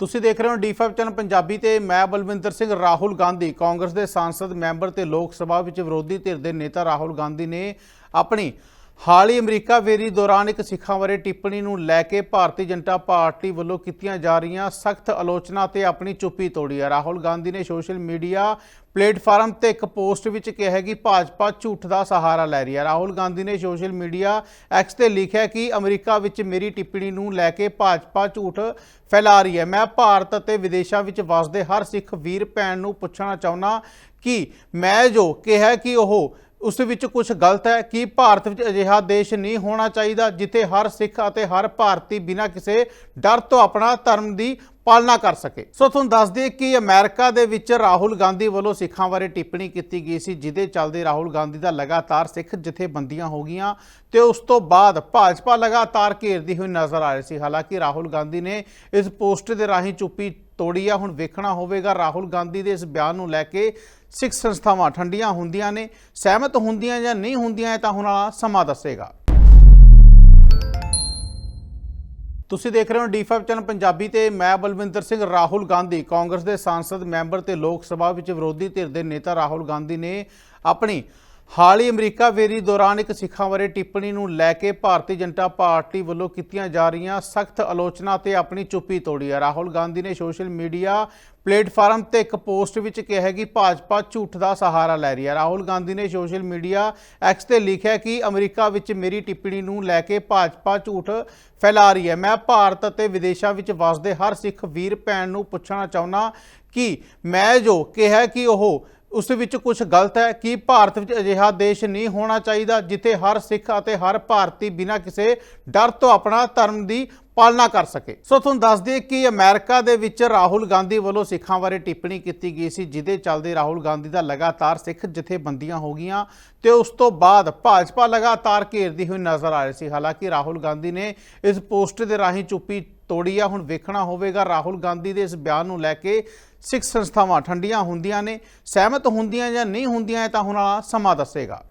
ਤੁਸੀਂ ਦੇਖ ਰਹੇ ਹੋ ਡੀ5 ਚੈਨਲ ਪੰਜਾਬੀ ਤੇ ਮੈਂ ਬਲਵਿੰਦਰ ਸਿੰਘ ਰਾਹੁਲ ਗਾਂਧੀ। ਕਾਂਗਰਸ ਦੇ ਸੰਸਦ, ਮੈਂਬਰ ਤੇ ਲੋਕ ਸਭਾ ਵਿੱਚ ਵਿਰੋਧੀ ਧਿਰ ਦੇ ਨੇਤਾ ਰਾਹੁਲ ਗਾਂਧੀ ਨੇ ਆਪਣੀ ਹਾਲ ਹੀ ਅਮਰੀਕਾ ਵੇਰੀ ਦੌਰਾਨ ਇੱਕ ਸਿੱਖਾਂ ਬਾਰੇ ਟਿੱਪਣੀ ਨੂੰ ਲੈ ਕੇ ਭਾਰਤੀ ਜਨਤਾ ਪਾਰਟੀ ਵੱਲੋਂ ਕੀਤੀਆਂ ਜਾ ਰਹੀਆਂ ਸਖਤ ਆਲੋਚਨਾ ਤੇ ਆਪਣੀ ਚੁੱਪੀ ਤੋੜੀ ਹੈ। ਰਾਹੁਲ ਗਾਂਧੀ ਨੇ ਸੋਸ਼ਲ ਮੀਡੀਆ ਪਲੇਟਫਾਰਮ ਤੇ ਇੱਕ ਪੋਸਟ ਵਿੱਚ ਕਿਹਾ ਕਿ ਭਾਜਪਾ ਝੂਠ ਦਾ ਸਹਾਰਾ ਲੈ ਰਹੀ ਹੈ। ਰਾਹੁਲ ਗਾਂਧੀ ਨੇ ਸੋਸ਼ਲ ਮੀਡੀਆ ਐਕਸ ਤੇ ਲਿਖਿਆ ਕਿ ਅਮਰੀਕਾ ਵਿੱਚ ਮੇਰੀ ਟਿੱਪਣੀ ਨੂੰ ਲੈ ਕੇ ਭਾਜਪਾ ਝੂਠ ਫੈਲਾ ਰਹੀ ਹੈ। ਮੈਂ ਭਾਰਤ ਅਤੇ ਵਿਦੇਸ਼ਾਂ ਵਿੱਚ ਵਸਦੇ ਹਰ ਸਿੱਖ ਵੀਰ ਭੈਣ ਨੂੰ ਪੁੱਛਣਾ ਚਾਹੁੰਦਾ ਕਿ ਮੈਂ ਜੋ ਕਿਹਾ ਕਿ ਉਹ ਉਸ ਵਿੱਚ ਕੁਝ ਗਲਤ ਹੈ ਕਿ ਭਾਰਤ ਵਿੱਚ ਅਜਿਹਾ ਦੇਸ਼ ਨਹੀਂ ਹੋਣਾ ਚਾਹੀਦਾ, ਜਿੱਥੇ ਹਰ ਸਿੱਖ ਅਤੇ ਹਰ ਭਾਰਤੀ ਬਿਨਾਂ ਕਿਸੇ ਡਰ ਤੋਂ ਆਪਣਾ ਧਰਮ ਦੀ ਪਾਲਣਾ ਕਰ ਸਕੇ। ਸੋ ਤੁਹਾਨੂੰ ਦੱਸ ਦਈਏ ਕਿ ਅਮਰੀਕਾ ਦੇ ਵਿੱਚ ਰਾਹੁਲ ਗਾਂਧੀ ਵੱਲੋਂ ਸਿੱਖਾਂ ਬਾਰੇ ਟਿੱਪਣੀ ਕੀਤੀ ਗਈ ਸੀ, ਜਿਹਦੇ ਚੱਲਦੇ ਰਾਹੁਲ ਗਾਂਧੀ ਦਾ ਲਗਾਤਾਰ ਸਿੱਖ ਜਥੇਬੰਦੀਆਂ ਹੋ ਗਈਆਂ ਤੇ ਉਸ ਤੋਂ ਬਾਅਦ ਭਾਜਪਾ ਲਗਾਤਾਰ ਘੇਰਦੀ ਹੋਈ ਨਜ਼ਰ ਆ ਰਹੀ ਸੀ। ਹਾਲਾਂਕਿ ਰਾਹੁਲ ਗਾਂਧੀ ਨੇ ਇਸ ਪੋਸਟ ਦੇ ਰਾਹੀਂ ਚੁੱਪੀ ਤੋੜੀ ਆ ਹੁਣ ਵੇਖਣਾ ਹੋਵੇਗਾ। ਰਾਹੁਲ ਗਾਂਧੀ ਦੇ ਇਸ ਬਿਆਨ ਨੂੰ ਲੈ ਕੇ ਸਿੱਖ ਸੰਸਥਾਵਾਂ ਠੰਡੀਆਂ ਹੁੰਦੀਆਂ ਨੇ, ਸਹਿਮਤ ਹੁੰਦੀਆਂ ਜਾਂ ਨਹੀਂ ਹੁੰਦੀਆਂ ਇਹ ਤਾਂ ਹੁਣ ਵਾਲਾ ਸਮਾਂ ਦੱਸੇਗਾ। ਤੁਸੀਂ ਦੇਖ ਰਹੇ ਹੋ ਡੀ5 ਚੈਨਲ ਪੰਜਾਬੀ ਤੇ ਮੈਂ ਬਲਵਿੰਦਰ ਸਿੰਘ, ਰਾਹੁਲ ਗਾਂਧੀ। ਕਾਂਗਰਸ ਦੇ ਸੰਸਦ, ਮੈਂਬਰ ਤੇ ਲੋਕ ਸਭਾ ਵਿੱਚ ਵਿਰੋਧੀ ਧਿਰ ਦੇ ਨੇਤਾ ਰਾਹੁਲ ਗਾਂਧੀ ਨੇ ਆਪਣੀ ਹਾਲ ਹੀ ਅਮਰੀਕਾ ਵੇਰੀ ਦੌਰਾਨ ਇੱਕ ਸਿੱਖਾਂ ਬਾਰੇ ਟਿੱਪਣੀ ਨੂੰ ਲੈ ਕੇ ਭਾਰਤੀ ਜਨਤਾ ਪਾਰਟੀ ਵੱਲੋਂ ਕੀਤੀਆਂ ਜਾ ਰਹੀਆਂ ਸਖਤ ਆਲੋਚਨਾ ਤੇ ਆਪਣੀ ਚੁੱਪੀ ਤੋੜੀ ਹੈ। ਰਾਹੁਲ ਗਾਂਧੀ ਨੇ ਸੋਸ਼ਲ ਮੀਡੀਆ ਪਲੇਟਫਾਰਮ ਤੇ ਇੱਕ ਪੋਸਟ ਵਿੱਚ ਕਿਹਾ ਹੈ ਕਿ ਭਾਜਪਾ ਝੂਠ ਦਾ ਸਹਾਰਾ ਲੈ ਰਹੀ ਹੈ। ਰਾਹੁਲ ਗਾਂਧੀ ਨੇ ਸੋਸ਼ਲ ਮੀਡੀਆ ਐਕਸ ਤੇ ਲਿਖਿਆ ਕਿ ਅਮਰੀਕਾ ਵਿੱਚ ਮੇਰੀ ਟਿੱਪਣੀ ਨੂੰ ਲੈ ਕੇ ਭਾਜਪਾ ਝੂਠ ਫੈਲਾ ਰਹੀ ਹੈ। ਮੈਂ ਭਾਰਤ ਅਤੇ ਵਿਦੇਸ਼ਾਂ ਵਿੱਚ ਵਸਦੇ ਹਰ ਸਿੱਖ ਵੀਰ ਭੈਣ ਨੂੰ ਪੁੱਛਣਾ ਚਾਹੁੰਦਾ ਕਿ ਮੈਂ ਜੋ ਕਿਹਾ ਕਿ ਉਹ ਉਸ ਵਿੱਚ ਕੁਝ ਗਲਤ ਹੈ ਕਿ ਭਾਰਤ ਵਿੱਚ ਅਜਿਹਾ ਦੇਸ਼ ਨਹੀਂ ਹੋਣਾ ਚਾਹੀਦਾ, ਜਿੱਥੇ ਹਰ ਸਿੱਖ ਅਤੇ ਹਰ ਭਾਰਤੀ ਬਿਨਾਂ ਕਿਸੇ ਡਰ ਤੋਂ ਆਪਣਾ ਧਰਮ ਦੀ ਪਾਲਣਾ ਕਰ ਸਕੇ। ਸੋ ਤੁਹਾਨੂੰ ਦੱਸ ਦਈਏ ਕਿ ਅਮਰੀਕਾ ਦੇ ਵਿੱਚ ਰਾਹੁਲ ਗਾਂਧੀ ਵੱਲੋਂ ਸਿੱਖਾਂ ਬਾਰੇ ਟਿੱਪਣੀ ਕੀਤੀ ਗਈ ਸੀ, ਜਿਹਦੇ ਚੱਲਦੇ ਰਾਹੁਲ ਗਾਂਧੀ ਦਾ ਲਗਾਤਾਰ ਸਿੱਖ ਜਥੇਬੰਦੀਆਂ ਹੋ ਗਈਆਂ ਤੇ ਉਸ ਤੋਂ ਬਾਅਦ ਭਾਜਪਾ ਲਗਾਤਾਰ ਘੇਰਦੀ ਹੋਈ ਨਜ਼ਰ ਆ ਰਹੀ ਸੀ। ਹਾਲਾਂਕਿ ਰਾਹੁਲ ਗਾਂਧੀ ਨੇ ਇਸ ਪੋਸਟ ਦੇ ਰਾਹੀਂ ਚੁੱਪੀ ਤੋੜੀ ਆ। ਹੁਣ ਵੇਖਣਾ ਹੋਵੇਗਾ, ਰਾਹੁਲ ਗਾਂਧੀ ਦੇ ਇਸ ਬਿਆਨ ਨੂੰ ਲੈ ਕੇ ਸਿੱਖ ਸੰਸਥਾਵਾਂ ਠੰਡੀਆਂ ਹੁੰਦੀਆਂ ਨੇ, ਸਹਿਮਤ ਹੁੰਦੀਆਂ ਜਾਂ ਨਹੀਂ ਹੁੰਦੀਆਂ ਤਾਂ ਹੁਣ ਵਾਲਾ ਸਮਾਂ ਦੱਸੇਗਾ।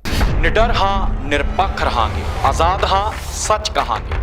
ਨਿਡਰ ਹਾਂ, ਨਿਰਪੱਖ ਰਹਾਂਗੇ, ਆਜ਼ਾਦ ਹਾਂ, ਸੱਚ ਕਹਾਂਗੇ।